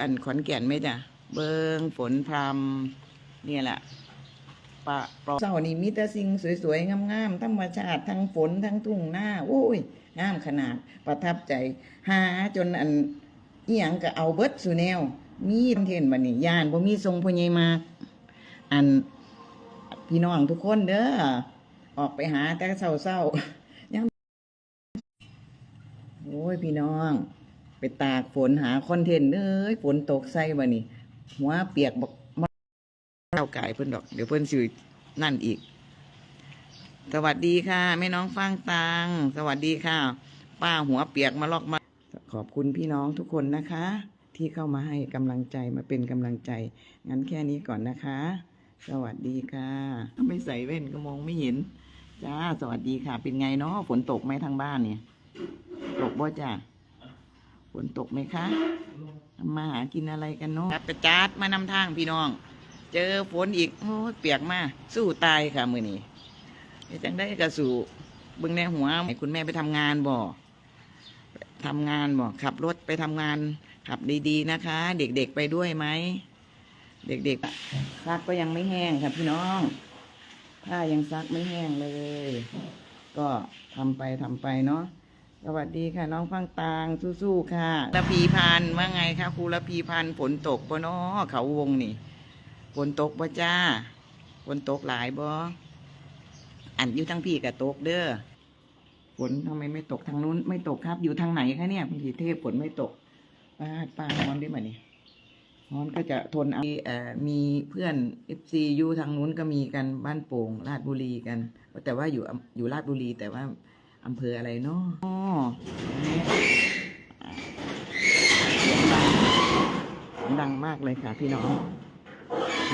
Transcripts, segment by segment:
อันขอนแก่นไหมจ้ะเบิงฝนพรำเนี่ยแหละปะปลอเศร้านี่มีแต่สิ่งสวยๆ งามๆธรรมชาติทั้งฝนทั้งทุ่งหน้าโอ้ยงามขนาดประทับใจ หาจนอันอีหยังก็เอาเบิดสุแนว มีเทนบัดนี้ย่านบ่มีทรงพญายมากอันพี่น้องทุกคนเด้อออกไปหาแต่เศร้าๆยังโอ้ยพี่น้อง ไปตากฝนหาคอนเทนต์เอ้ยฝนตกใส่บ่นี่หัวเปียกบอกมาเล่าไก่เพิ่อนดอก เดี๋ยวเพิ่อนสินั่นอีก สวัสดีค่ะแม่น้องฟางตังสวัสดีค่ะ ป้าหัวเปียกมาลอกมา ขอบคุณพี่น้องทุกคนนะคะ ที่เข้ามาให้กำลังใจมาเป็นกำลังใจ งั้นแค่นี้ก่อนนะคะ สวัสดีค่ะถ้าไม่ใส่แว่นก็มองไม่เห็นจ้าสวัสดีค่ะ เป็นไงเนาะฝนตกไหมทางบ้านเนี่ย ตกบ่จ้า นตกไหมคะ มาหากินอะไรกันเนาะจัดไปจัดมานำทางพี่น้อง เจอฝนอีกโอ้ยเปียกมาก สู้ตายค่ะมือนี้จังได้กระสู่เบิ่งแน่หัวให้คุณแม่ไปทำงานบ่ทำงานบ่ขับรถไปทำงาน ขับดีๆนะคะ เด็กๆไปด้วยไหม เด็กๆซักก็ยังไม่แห้งค่ะพี่น้องผ้ายังซักไม่แห้งเลย ก็ทำไปทำไปเนาะ สวัสดีค่ะ น้องฟังตางสู้ๆค่ะระพีพันว่าไงคะครูระพีพันฝนตกปะเนาะเขาวงนี่ฝนตกปะจ้าฝนตกหลายบ่อันอยู่ทั้งพี่กับตกเด้อฝนทำไมไม่ตกทางนู้นไม่ตกครับ อยู่ทางไหนคะเนี่ยคุณสีเทพฝนไม่ตกป้าป้าฮอนได้ไหมนี่ฮอนก็จะทนเอาเออมีเพื่อนเอฟซีอยู่ทางนู้นก็มีกันบ้านโป่งราชบุรีกัน แต่ว่าอยู่อำอยู่ราชบุรีแต่ว่า อำเภออะไรเนาะอ๋อเสียดังดังมากเลยค่ะ พี่น้อง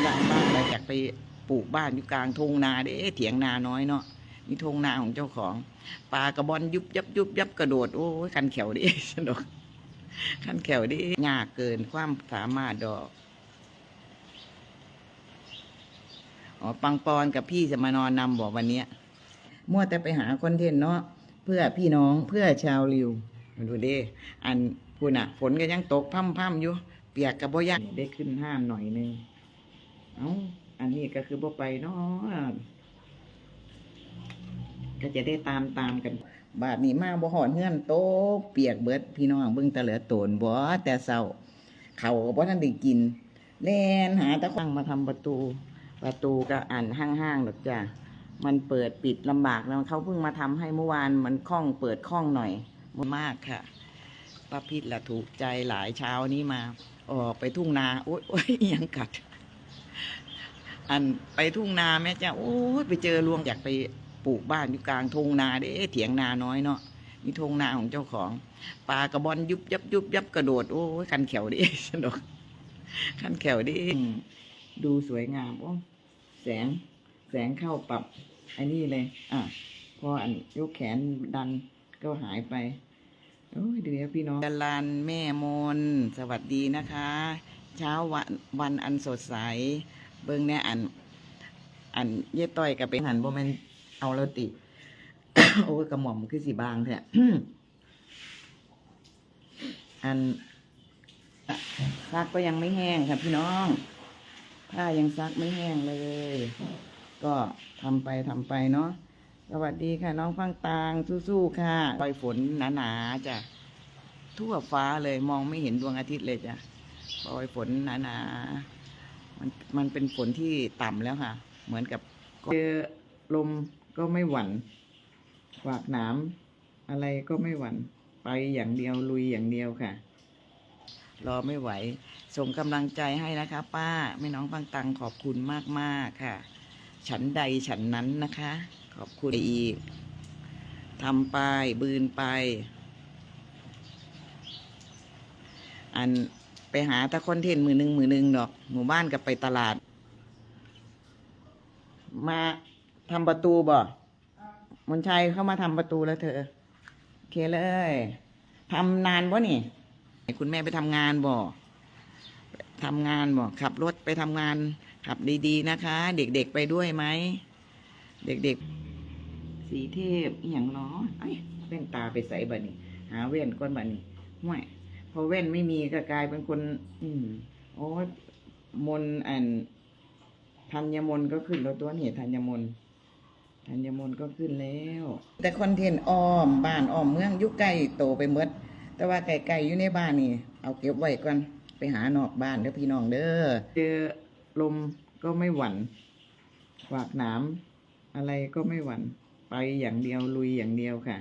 ดังมากเลยอยากไปปลูกบ้านอยู่กลางทุ่งนาเด้เถียงนาน้อยเนาะมีทุ่งนาของเจ้าของปลากระบอนยุบยับยุบยับกระโดดโอ้ยคันแขวดิสนุกคันแขวดิยากเกินความสามารถดอกอ๋อปังปอนกับพี่จะมานอนนำบอกวันเนี้ยมั่วแต่ไปหาคอนเทนต์เนาะ เพื่อพี่น้องเพื่อชาวริวมาดูดิอันพูน่ะ ฝนก็ยังตกพั่มพั่มๆอยู่ เปียกกับบ่ยักได้ขึ้นห้ามหน่อยนึงเอาอันนี้ก็คือบ่ไปเนาะก็จะได้ตามตามกัน บาทนี้มาบ่หอนเฮือนโตเปียกเบิดพี่น้องเบิ่งตะเหลือโตนบ่แต่เศร้าเขาก็บ่ทันได้กินแล่นหาตะขวังมาทำประตู ประตูก็อ่านห้างๆหรอกจ้ะ มันเปิดปิดลำบากแล้วเขาเพิ่งมาทำให้เมื่อวานมันคล่องเปิดคล่องหน่อยมันมากค่ะป้าพิษละถูกใจหลายเช้านี้มา ออกไปทุ่งนาโอ๊ยโอ๊ยยังกัด อันไปทุ่งนาแม่จ้าโอ้ยไปเจอรวงอยากไปปลูกบ้านอยู่กลางทุ่งนาเด้เถียงนาน้อยเนาะมีทุ่งนาของเจ้าของปลากระบอนยุบยับยุบยับกระโดดโอ้ยคันแขวดิสนุกคันแขวดิดูสวยงามโอ้แสง แสงเข้าปรับไอ้นี่เลย อะ พออันยกแขนดันก็หายไปโอ้ยเดี๋ยวพี่น้องจรันแม่มน สวัสดีนะคะ เช้าวันวันอันสดใส เบิ่งแน่อัน อันเย่ต้อยกับเป็นหันบ่แมนเอาแล้วติ โอ้ยกระหม่อมคือสีบางแท้อันซักก็ยังไม่แห้งค่ะพี่น้องผ้ายังซักไม่แห้งเลย ก็ทำไปทำไปเนาะสวัสดีค่ะ น้องฟังตางสู้ๆค่ะปล่อยฝนหนาๆจ้ะทั่วฟ้าเลยมองไม่เห็นดวงอาทิตย์เลยจ้ะปล่อยฝนหนาๆมันมันเป็นฝนที่ต่ำแล้วค่ะ เหมือนกับเจอลมก็ไม่หวั่นขวากหนามอะไรก็ไม่หวั่นไปอย่างเดียวลุยอย่างเดียวค่ะ รอไม่ไหว ส่งกำลังใจให้นะคะ ป้าแม่น้องฟังตังขอบคุณมากๆค่ะ ฉันใดฉันนั้นนะคะ ขอบคุณอีกทำไปบืนไป อันไปหาตะคอนเทนต์มือหนึ่งมือหนึ่งดอก หมู่บ้านกับไปตลาด มาทำประตูบ่มนชัยเข้ามาทำประตูแล้วเธอโอเคเลยทำนานบ่นี่ให้คุณแม่ไปทำงานบ่ทำงานบ่ขับรถไปทำงาน ขับดีๆนะคะ เด็กๆไปด้วยไหม เด็กๆ สีเทพอหย่างเนาะไอ้เว่นตาไปใส่บัดนี้ หาเว่นก้นบัดนี้ห่วยพอแว่นไม่มีก็กลายเป็นคน อืมโอ้มนอันธัญมนก็ขึ้นแล้วตัวนี่ธัญมนธัญมนก็ขึ้นแล้ว แต่คอนเทนต์อ้อมบ้านอ้อมเมืองยุคไก่โตไปหมดแต่ว่าไก่ไก่อยู่ในบ้านนี่ เอาเก็บไว้ก่อนไปหานอกบ้านเด้อพี่น้องเด้อเจอ ลมก็ไม่หวั่นขวากหนามอะไรก็ไม่หวั่นไปอย่างเดียวลุยอย่างเดียวค่ะ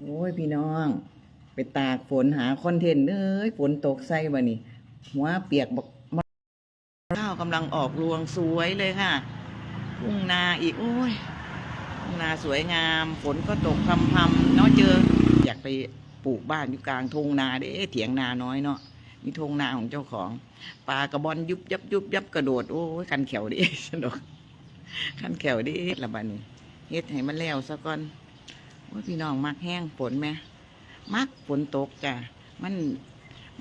โอ้ยพี่น้อง ไปตากฝนหาคอนเทนต์เอ้ยฝนตกใส่บ่นี่หัวเปียกบอกข้าวกำลังออกรวงสวยเลยค่ะทุ่งนาอีก โอ้ยทุ่งนาสวยงาม ฝนก็ตกพรำๆเนาะเจอ อยากไปปลูกบ้านอยู่กลางทุ่งนาเด้เถียงนาน้อยเนาะ นี่ทุ่งนาของเจ้าของปลากระบอนยุบยับยุบยับกระโดดโอ้ยคันแขวดิสนุกคันแขวดิเห็ดละบัดนี้เฮ็ดให้มันแล้วซะก่อนโอ้ยพี่น้องมักแห้งฝนไหมมักฝนตกจ้ะมัน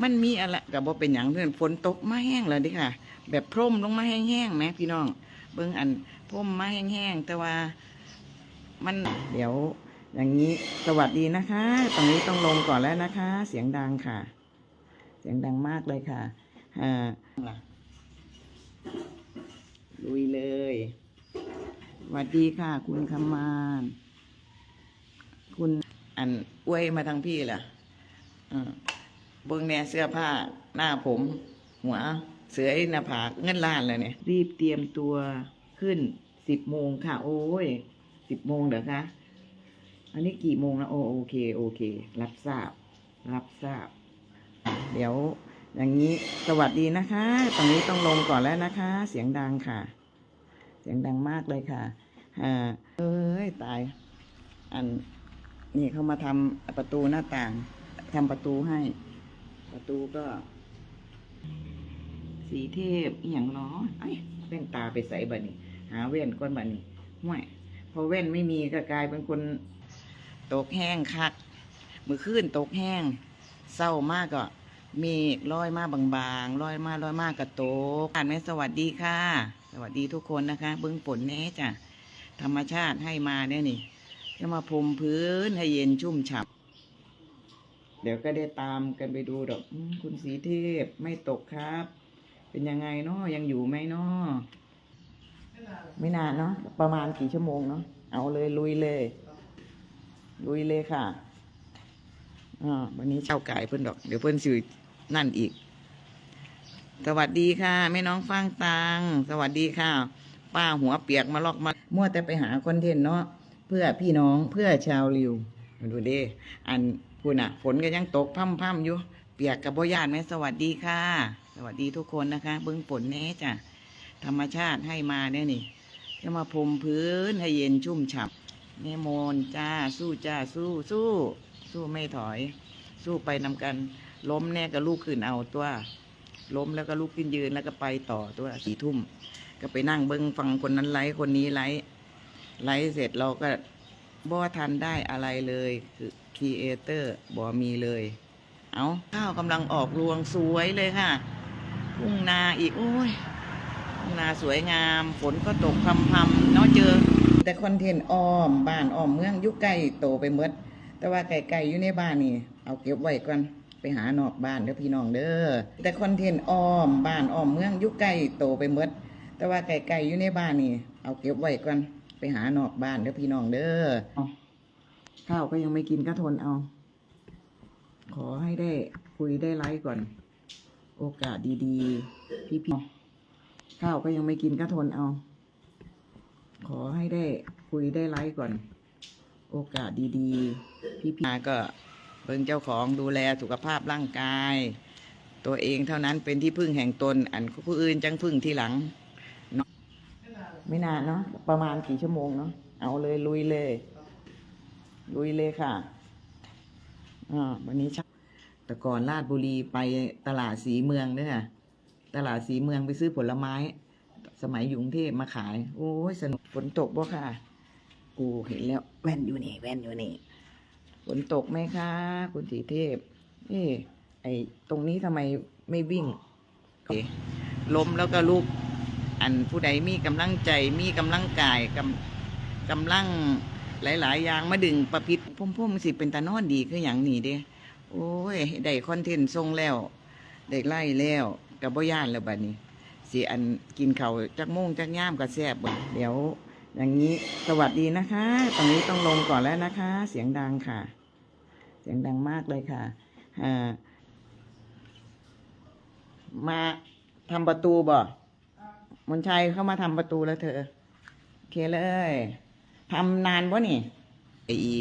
มันมีอะไรกับบ่าเป็นอย่างเพื่อนฝนตกมาแห้งเลยดิค่ะ แบบพรมลงมาแห้งๆไหมพี่น้องเบิ่งอันพรมมาแห้งๆแต่ว่ามันเดี๋ยวอย่างนี้สวัสดีนะคะ ตรงนี้ต้องลงก่อนแล้วนะคะ เสียงดังค่ะ เสียงดังมากเลยค่ะอ่าลุยเลยสวัสดีค่ะ คุณคำมานคุณอันอวยมาทางพี่ล่ะอืมเบิ้งแน่เสื้อผ้าหน้าผม หัว เสือหน้าผากเงินล้านเลยเนี่ย รีบเตรียมตัวขึ้นสิบโมงค่ะ โอ้ยสิบโมงเหรอคะ อันนี้กี่โมงแล้วโอโอเค โอเค รับทราบ รับทราบ เดี๋ยวอย่างนี้สวัสดีนะคะ ตรงนี้ต้องลงก่อนแล้วนะคะ เสียงดังค่ะ เสียงดังมากเลยค่ะอ่าเอ้ยตาย อันนี่เขามาทำประตูหน้าต่างทำประตูให้ ประตูก็ สีเทพอหย่างเนาะไอ้ยแว่นตาไปใส่บัดนี้ หาแว่นก้นบัดนี้ห่วยพอแว่นไม่มีก็กลายเป็นคนตกแห้งคักมือขึ้นตกแห้งเศร้ามากก็ เมฆลอยมาบางๆลอยมาลอยมากกระโตกอ่านไหมสวัสดีค่ะ สวัสดีทุกคนนะคะ เบื้องฝนแน่จ้ะธรรมชาติให้มาเนี่ยนี่จะมาพรมพื้นให้เย็นชุ่มฉ่ำเดี๋ยวก็ได้ตามกันไปดูดอกคุณสีเทพไม่ตกครับ เป็นยังไงเนาะยังอยู่ไหมเนาะไม่นานเนาะประมาณกี่ชั่วโมงเนาะเอาเลยลุยเลย ลุยเลยค่ะอ่าวันนี้เช่าไก่เพิ่อนดอก เดี๋ยวเพิ่อนสื่อ นั่นอีก สวัสดีค่ะแม่น้องฟางตัง สวัสดีค่ะ ป้าหัวเปียกมาลอกมา มั่วแต่ไปหาคอนเทนต์เนาะเพื่อพี่น้องเพื่อชาวริวมาดูด้อันพูดน่ะ ฝนก็ยังตกพร่ำๆอยู่ เปียกกับบ่ยานไหมสวัสดีค่ะ สวัสดีทุกคนนะคะ เบื้องฝนแน่จ้ะธรรมชาติให้มาเนี่ยนี่จะมาพรมพื้นให้เย็นชุ่มฉ่ำแม่โมนจ้าสู้จ้าสู้สู้ สู้ไม่ถอย สู้ไปนำกัน ล้มแน่ก็ลูกขึ้นเอาตัวล้มแล้วก็ลุกขึ้นยืนแล้วก็ไปต่อตัวสี่ทุ่ม ก็ไปนั่งเบิ้งฟังคนนั้นไลฟ์คนนี้ไลฟ์ไลฟ์เสร็จเราก็บ่ทันได้อะไรเลย คือครีเอเตอร์บ่มีเลย เอาข้าวกำลังออกรวงสวยเลยค่ะทุ่งนาอีก โอ้ยทุ่งนาสวยงาม ฝนก็ตกพรำๆเนาะเจอ แต่คอนเทนต์อ้อมบ้านอ้อมเมืองยุคไก่โตไปหมดแต่ว่าไก่ๆอยู่ในบ้านนี่ เอาเก็บไว้ก่อน ไปหานอกบ้านเด้อพี่น้องเด้อแต่คอนเทนต์อ้อมบ้านอ้อมเมืองอยุคไก่โตไปหมดแต่ว่าไก่ๆอยู่ในบ้านนี่ เอาเก็บไว้ก่อนไปหานอกบ้านเด้อพี่น้องเด้อเอาข้าวก็ยังไม่กินก็ทนเอา ขอให้ได้คุยได้ไลฟ์ก่อน โอกาสดีๆ พี่ๆข้าวก็ยังไม่กินก็ทนเอา ขอให้ได้คุยได้ไลฟ์ก่อน โอกาสดีๆ พี่ๆมาก็ เบิ่งเจ้าของดูแลสุขภาพร่างกาย ตัวเองเท่านั้นเป็นที่พึ่งแห่งตน อันผู้อื่นจังพึ่งที่หลังเนาะไม่นานเนาะประมาณกี่ชั่วโมงเนาะเอาเลยลุยเลย ลุยเลยค่ะอ่าวันนี้ชักแต่ก่อนลาดบุรีไปตลาดสีเมืองเนี่ยค่ะตลาดสีเมืองไปซื้อผลไม้ สมัยอยู่กรุงเทพมาขาย โอ้ยสนุกฝนตกบ่ค่ะ กูเห็นแล้วแว่นอยู่นี่ แว่นอยู่นี่ ฝนตกไหมคะ คุณสีเทพเอ๊ไอตรงนี้ทำไมไม่วิ่งล้มแล้วก็ลุกอันผู้ใดมีกำลังใจมีกำลังกายกำกำลังหลายๆ อย่างมาดึงประพิษพุ่มๆสิเป็นตานอนดีคืออย่างนี้เด้โอ้ยได้คอนเทนต์ทรงแล้วได้ไล่แล้วกับบ่ย่านแล้วบัดนี้สิอันกินเขาจักโมงจักย่ามก็แซ่บเดี๋ยว อย่างนี้สวัสดีนะคะ ตรงนี้ต้องลงก่อนแล้วนะคะ เสียงดังค่ะ เสียงดังมากเลยค่ะมาทำประตูบ่มนชัยเข้ามาทำประตูแล้วเธอ โอเคเลยทำนานปะนี่ไออี